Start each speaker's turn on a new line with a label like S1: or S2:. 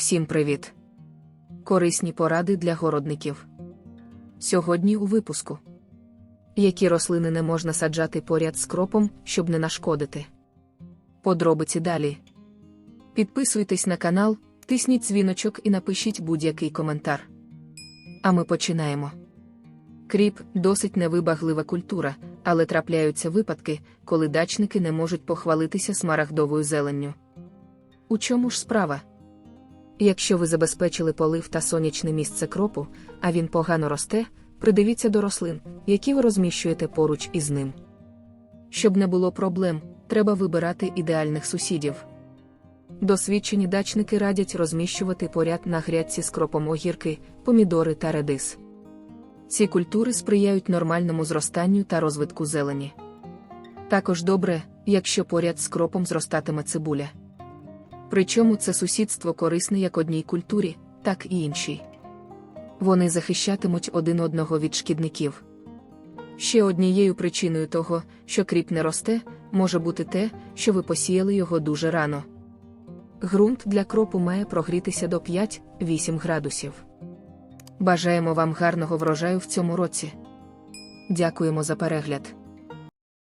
S1: Всім привіт! Корисні поради для городників. Сьогодні у випуску. Які рослини не можна саджати поряд з кропом, щоб не нашкодити. Подробиці далі. Підписуйтесь на канал, тисніть дзвіночок і напишіть будь-який коментар. А ми починаємо. Кріп досить невибаглива культура, але трапляються випадки, коли дачники не можуть похвалитися смарагдовою зеленню. У чому ж справа? Якщо ви забезпечили полив та сонячне місце кропу, а він погано росте, придивіться до рослин, які ви розміщуєте поруч із ним. Щоб не було проблем, треба вибирати ідеальних сусідів. Досвідчені дачники радять розміщувати поряд на грядці з кропом огірки, помідори та редис. Ці культури сприяють нормальному зростанню та розвитку зелені. Також добре, якщо поряд з кропом зростатиме цибуля. Причому це сусідство корисне як одній культурі, так і іншій. Вони захищатимуть один одного від шкідників. Ще однією причиною того, що кріп не росте, може бути те, що ви посіяли його дуже рано. Ґрунт для кропу має прогрітися до 5-8 градусів. Бажаємо вам гарного врожаю в цьому році. Дякуємо за перегляд.